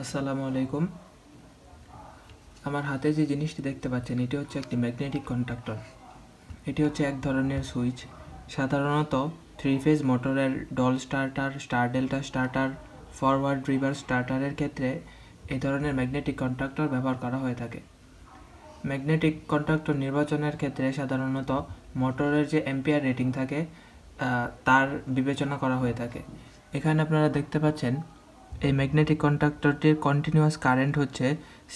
আসসালামু আলাইকুম। আমার হাতে যে জিনিসটি দেখতে পাচ্ছেন, এটি হচ্ছে একটি ম্যাগনেটিক কন্ডাক্টর এটি হচ্ছে এক ধরনের সুইচ। সাধারণত থ্রি ফেজ মোটরের DOL starter, star delta starter forward reverse স্টার্টারের ক্ষেত্রে এই ধরনের ম্যাগনেটিক কন্ডাক্টর ব্যবহার করা হয়ে থাকে। ম্যাগনেটিক কন্ডাক্টর নির্বাচনের ক্ষেত্রে সাধারণত মোটরের যে এম্পিয়ার রেটিং থাকে তার বিবেচনা করা হয়ে থাকে। এখানে আপনারা দেখতে পাচ্ছেন এই ম্যাগনেটিক কন্ডাক্টরটির কন্টিনিউয়াস কারেন্ট হচ্ছে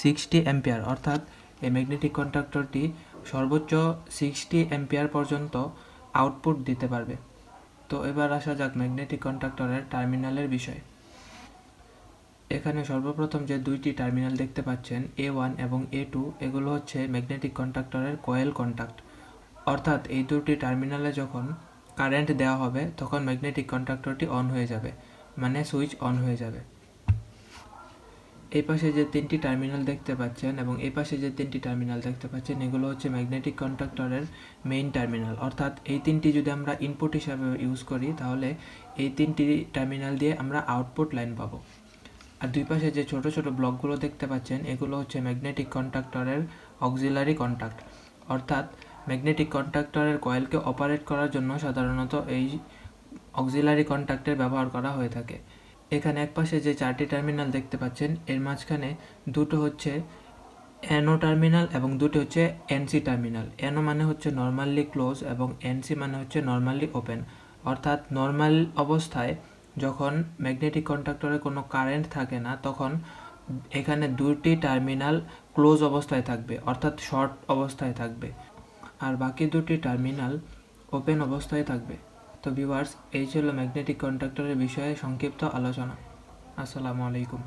সিক্সটি অ্যাম্পিয়ার অর্থাৎ এই ম্যাগনেটিক কন্ডাক্টরটি সর্বোচ্চ সিক্সটি অ্যাম্পিয়ার পর্যন্ত আউটপুট দিতে পারবে। তো এবার আসা যাক ম্যাগনেটিক কন্ডাক্টরের টার্মিনালের বিষয়। এখানে সর্বপ্রথম যে দুইটি টার্মিনাল দেখতে পাচ্ছেন এ ওয়ান এবং এ টু এগুলো হচ্ছে ম্যাগনেটিক কন্ডাক্টরের কয়েল কন্ট্যাক্ট অর্থাৎ এই দুটি টার্মিনালে যখন কারেন্ট দেওয়া হবে, তখন ম্যাগনেটিক কন্ডাক্টরটি অন হয়ে যাবে মানে সুইচ অন হয়ে যাবে। এই পাশে যে তিনটি টার্মিনাল দেখতে পাচ্ছেন এবং এই পাশে যে তিনটি টার্মিনাল দেখতে পাচ্ছেন, এগুলো হচ্ছে ম্যাগনেটিক কন্ডাক্টরের মেইন টার্মিনাল অর্থাৎ এই তিনটি যদি আমরা ইনপুট হিসাবে ইউজ করি, তাহলে এই তিনটি টার্মিনাল দিয়ে আমরা আউটপুট লাইন পাবো। আর দুই পাশে যে ছোট ছোট ব্লকগুলো দেখতে পাচ্ছেন, এগুলো হচ্ছে ম্যাগনেটিক কন্ট্রাক্টরের অক্সিলারি কন্ট্যাক্ট অর্থাৎ ম্যাগনেটিক কন্ট্রাক্টরের কয়েলকে অপারেট করার জন্য সাধারণত এই অক্সিলারি কন্ট্যাক্টের ব্যবহার করা হয়ে থাকে। এখানে একপাশে যে চারটি টার্মিনাল দেখতে পাচ্ছেন, এর মাঝখানে দুটো হচ্ছে এনও টার্মিনাল এবং দুটো হচ্ছে এনসি টার্মিনাল। এনও মানে হচ্ছে নর্মালি ক্লোজ এবং এনসি মানে হচ্ছে নর্মালি ওপেন। অর্থাৎ নর্মাল অবস্থায় যখন ম্যাগনেটিক কন্ডাক্টরে কোনো কারেন্ট থাকে না, তখন এখানে দুটি টার্মিনাল ক্লোজ অবস্থায় থাকবে, অর্থাৎ শর্ট অবস্থায় থাকবে। আর বাকি দুটি টার্মিনাল ওপেন অবস্থায় থাকবে। তো ভিউয়ার্স এই ছিল ম্যাগনেটিক কন্ট্রাক্টরের বিষয়ে সংক্ষিপ্ত আলোচনা। আসসালামু আলাইকুম।